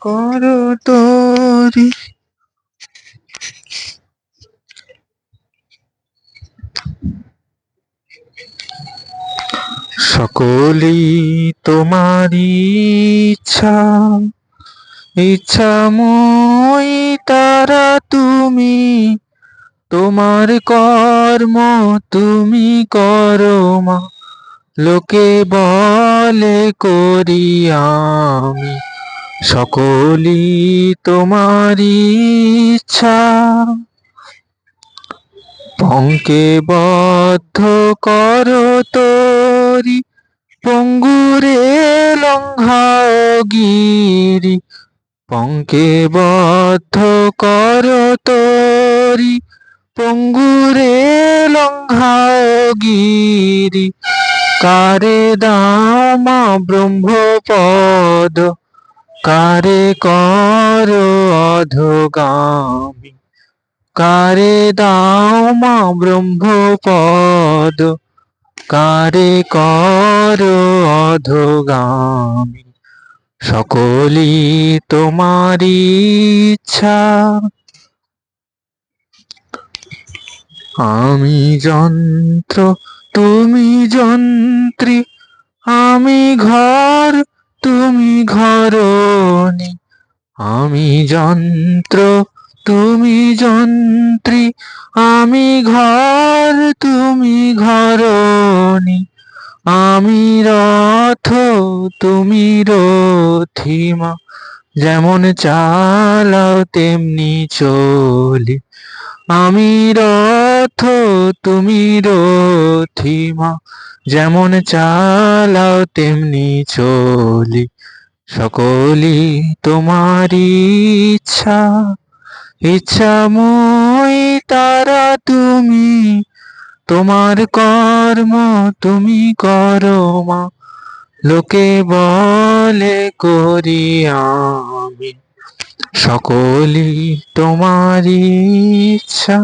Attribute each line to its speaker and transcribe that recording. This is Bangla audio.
Speaker 1: করো তোরি। সকলেই তোমারই ইচ্ছা ইচ্ছাময় তারা তুমি। তোমার কর্ম তুমি করো মা। লোকে বলে করি আমি, সকলই তোমারই ইচ্ছা। পঙ্কে বদ্ধ কর তোরি, পঙ্গুরে লঙ্ঘাও গিরি। পঙ্কে বদ্ধ কর তোরি, পঙ্গুরে লঙ্ঘাও গিরি। কারে দাও মা ব্রহ্মপদ, কারে কর অধগামী, কারে দাও মা ব্রহ্মপদ, কারে কর অধগামী। সকলই তোমারই ইচ্ছা। আমি যন্ত্র তুমি যন্ত্রী, আমি ঘর, তুমি ঘরণী। আমি যন্ত্র, তুমি যন্ত্রী, আমি ঘর, তুমি ঘরণী। আমি রথ, তুমি রথিমা, যেমন চালাও তেমনি চলি। আমি রথ, তুমি রথিমা, যেমন চালাও তেমনি চলি। সকলই তোমারই ইচ্ছা ইচ্ছাময় তারা তুমি। তোমার কর্ম তুমি করো মা, লোকে বলে করি আমি। সকলই তোমারই ইচ্ছা।